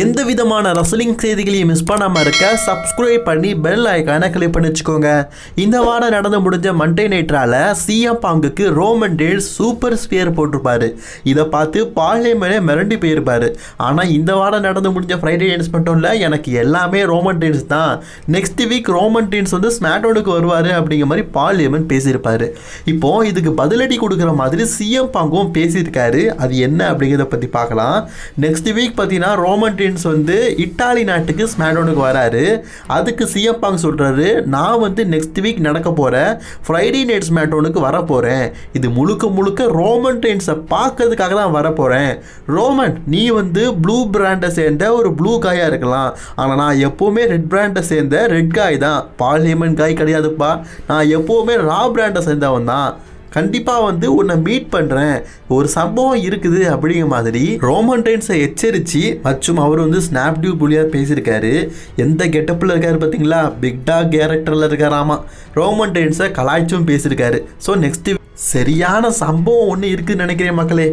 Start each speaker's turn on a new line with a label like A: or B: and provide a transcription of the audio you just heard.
A: எந்த விதமான ரசலிங் செய்திகளையும் மிஸ் பண்ணாமல் இருக்க சப்ஸ்கிரைப் பண்ணி பெல் ஐக்கானை கிளிக் பண்ணி வச்சுக்கோங்க. இந்த வாரம் நடந்து முடிஞ்ச மண்டே நைட்ரால சிஎம் பாங்குக்கு ரோமன் டேல் சூப்பர் ஸ்பியர் போட்டிருப்பாரு. இதை பார்த்து பாலியமனே மிரண்டி போயிருப்பாரு. ஆனால் இந்த வாரம் நடந்து முடிஞ்ச ஃப்ரைடே டேன்ஸ் மட்டும் இல்லை எனக்கு எல்லாமே ரோமன் டேன்ஸ் தான். நெக்ஸ்ட் வீக் ரோமன் டேன்ஸ் வந்து ஸ்மாட்டோனுக்கு வருவார் அப்படிங்கிற மாதிரி பாலியமன் பேசியிருப்பாரு. இப்போ இதுக்கு பதிலடி கொடுக்குற மாதிரி சிஎம் பாங்கும் பேசியிருக்காரு. அது என்ன அப்படிங்கிறத பற்றி பார்க்கலாம். நெக்ஸ்ட் வீக் பார்த்தீங்கன்னா ரோமன் மார்டின்ஸ் வந்து இட்டாலி நாட்டுக்கு ஸ்மாடோனுக்கு வராரு. அதுக்கு சிஎப்பாங் சொல்கிறாரு நான் வந்து நெக்ஸ்ட் வீக் நடக்க போகிற ஃப்ரைடே நைட் ஸ்மாட்டோனுக்கு வர போகிறேன் இது முழுக்க முழுக்க ரோமன் டெயின்ஸை பார்க்கறதுக்காக தான் வர போகிறேன் ரோமன் நீ வந்து ப்ளூ பிராண்டை சேர்ந்த ஒரு ப்ளூ காயாக இருக்கலாம். ஆனால் நான் எப்போவுமே ரெட் பிராண்டை சேர்ந்த ரெட் காய் தான். பார்லிமெண்ட் காய் கிடையாதுப்பா. நான் எப்போவுமே ரா பிராண்டை சேர்ந்தவன் தான். கண்டிப்பாக வந்து உன்னை மீட் பண்ணுறேன் ஒரு சம்பவம் இருக்குது அப்படிங்கிற மாதிரி ரோமன் டைன்ஸை எச்சரித்து மற்றும் அவர் வந்து ஸ்னாப்டியூ புலியாக பேசியிருக்காரு. எந்த கெட்டப்பில் இருக்காரு பார்த்தீங்களா? பிக் டாக் கேரக்டரில் இருக்காராமா ரோமன் டைன்ஸை கலாய்ச்சும் பேசியிருக்காரு. ஸோ நெக்ஸ்ட் சரியான சம்பவம் ஒன்று இருக்குதுன்னு நினைக்கிறேன் மக்களே.